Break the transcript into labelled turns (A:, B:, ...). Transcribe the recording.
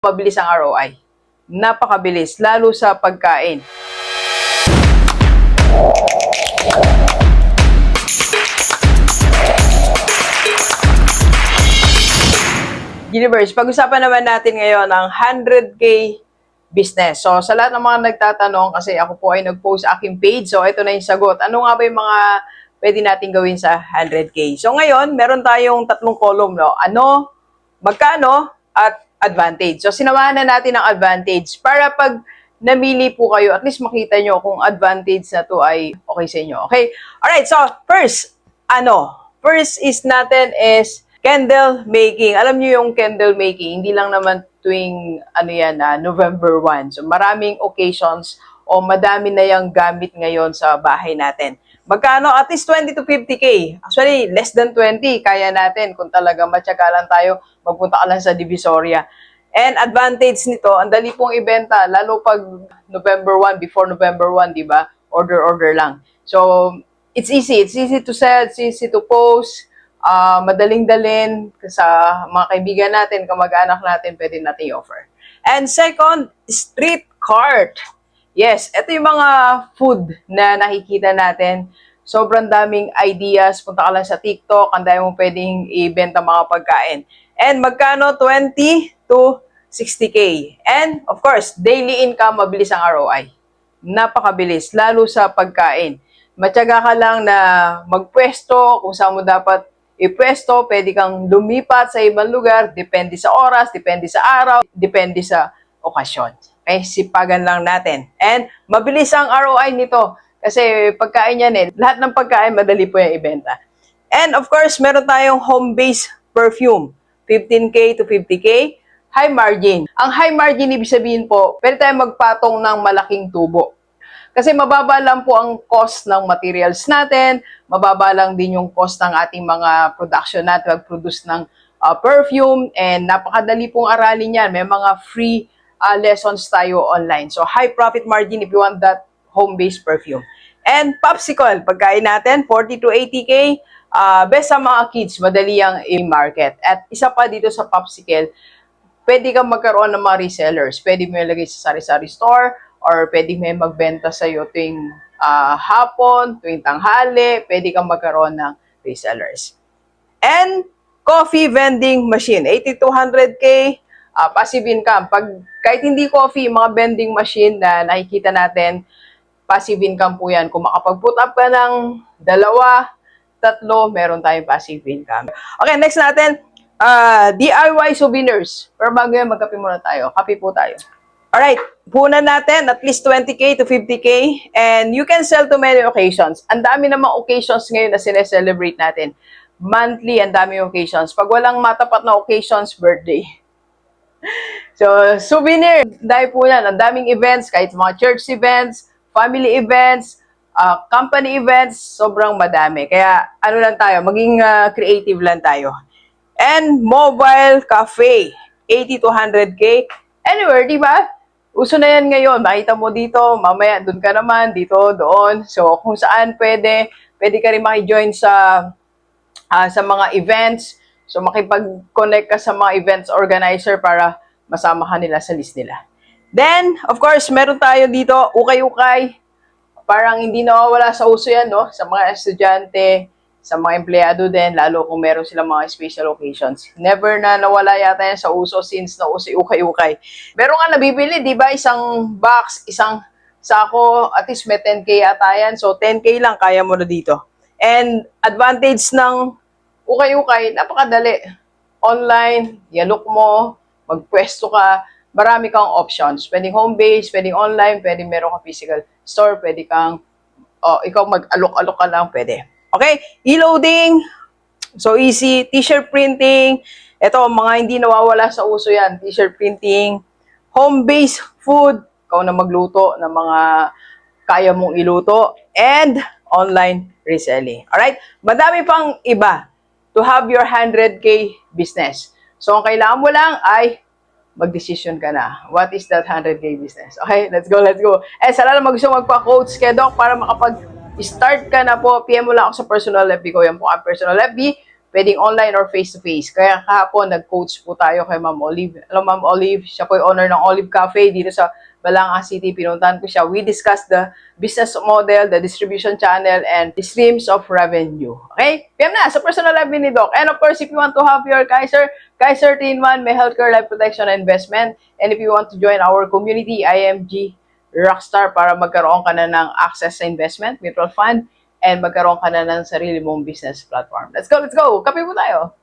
A: mabilis ang ROI. Napakabilis, lalo sa pagkain. Universe, pag-usapan naman natin ngayon ang 100k business. So, sa lahat ng mga nagtatanong, kasi ako po ay nag-post sa aking page, so ito na yung sagot. Ano nga ba yung mga pwede natin gawin sa 100k? So, ngayon, meron tayong tatlong column, no? Ano, magkano, at advantage. So, sinamahan na natin ang advantage para pag namili po kayo, at least makita nyo kung advantage na to ay okay sa inyo. Okay? Alright, so, first, ano, first is natin is candle making. Alam niyo yung candle making, hindi lang naman tuwing ano yan na November 1. So maraming occasions o madami na yung gamit ngayon sa bahay natin. Magkano? At least 20 to 50k. Actually, less than 20 kaya natin kung talaga matsagalan tayo, magpunta ka lang sa Divisoria. And advantage nito, ang dali pong ibenta, lalo pag November 1, before November 1, di ba? Order, order lang. So, it's easy. It's easy to sell, it's easy to post, ah madaling dalin sa mga kaibigan natin, kamag-anak natin, pwede natin i-offer. And second, street cart. Yes, ito yung mga food na nakikita natin. Sobrang daming ideas. Punta ka lang sa TikTok, ang dami mo pwedeng ibenta mga pagkain. And magkano? 20 to 60K. And of course, daily income, mabilis ang ROI. Napakabilis, lalo sa pagkain. Matyaga ka lang na magpwesto kung saan mo dapat ipwesto, pwede kang lumipat sa ibang lugar, depende sa oras, depende sa araw, depende sa okasyon. Okay, sipagan lang natin. And mabilis ang ROI nito kasi pagkain yan eh. Lahat ng pagkain madali po yung ibenta. And of course, meron tayong home-based perfume. 15K to 50K. High margin. Ang high margin, ibig sabihin po, pwede tayong magpatong ng malaking tubo. Kasi mababa lang po ang cost ng materials natin, mababa lang din yung cost ng ating mga production natin, mag-produce ng uh, perfume, and napakadali pong aralin yan. May mga free uh, lessons tayo online. So, high profit margin if you want that home-based perfume. And popsicle, pagkain natin, 40 to 80K, uh, best sa mga kids, madali ang i-market. At isa pa dito sa popsicle, pwede kang magkaroon ng mga resellers. Pwede mo ilagay sa sari-sari store, or pwede may magbenta sa iyo tuwing ah, hapon, tuwing tanghali, pwede kang magkaroon ng resellers. And coffee vending machine, 80 to 100k, ah, passive income. Pag kahit hindi coffee, mga vending machine na nakikita natin, passive income po yan. Kung makapag-put up ka ng dalawa, tatlo, meron tayong passive income. Okay, next natin, ah, DIY souvenirs. Pero bago yan, magkape muna tayo. Kape po tayo. Alright, punan natin at least 20k to 50k and you can sell to many occasions. Ang dami namang occasions ngayon na sineselebrate natin. Monthly, ang dami occasions. Pag walang matapat na occasions, birthday. So, souvenir, dahil po yan. Ang daming events, kahit mga church events, family events, uh, company events, sobrang madami. Kaya, ano lang tayo, maging uh, creative lang tayo. And mobile cafe, 80 to 100k. Anywhere, di ba? Uso na yan ngayon. Makita mo dito, mamaya doon ka naman, dito, doon. So, kung saan pwede, pwede ka rin makijoin sa ah, sa mga events. So, makipag-connect ka sa mga events organizer para masama ka nila sa list nila. Then, of course, meron tayo dito, ukay-ukay. Parang hindi nawawala sa uso yan, no? Sa mga estudyante, sa mga empleyado din, lalo kung meron silang mga special occasions. Never na nawala yata yan sa uso since na uso ukay-ukay. Meron nga nabibili, di ba? Isang box, isang sako, at least may 10k yata yan. So, 10k lang, kaya mo na dito. And advantage ng ukay-ukay, napakadali. Online, yalok mo, magpwesto ka, marami kang options. Pwedeng home-based, pwedeng online, pwedeng meron kang physical store, pwede kang, oh, ikaw mag-alok-alok ka lang, pwede. Okay, e-loading, so easy, t-shirt printing, ito, mga hindi nawawala sa uso yan, t-shirt printing, home-based food, ikaw na magluto ng mga kaya mong iluto, and online reselling. Alright? Madami pang iba to have your 100k business. So, ang kailangan mo lang ay mag-decision ka na. What is that 100k business? Okay, let's go, let's go. Eh, sa na gusto magpa-coach kay Doc para makapag-start ka na po, PM mo lang ako sa personal FB ko. Yan po ang personal FB. pwedeng online or face-to-face. Kaya kahapon, nag-coach po tayo kay Ma'am Olive. Hello, Ma'am Olive. Siya po yung owner ng Olive Cafe dito sa Balanga City. Pinuntahan ko siya. We discussed the business model, the distribution channel, and the streams of revenue. Okay? PM na sa personal life ni Doc. And of course, if you want to have your Kaiser, Kaiser 3-in-1, may healthcare, life protection, and investment. And if you want to join our community, IMG Rockstar, para magkaroon ka na ng access sa investment, mutual fund, and magkaroon ka na ng sarili mong business platform. Let's go, let's go! Kape po tayo!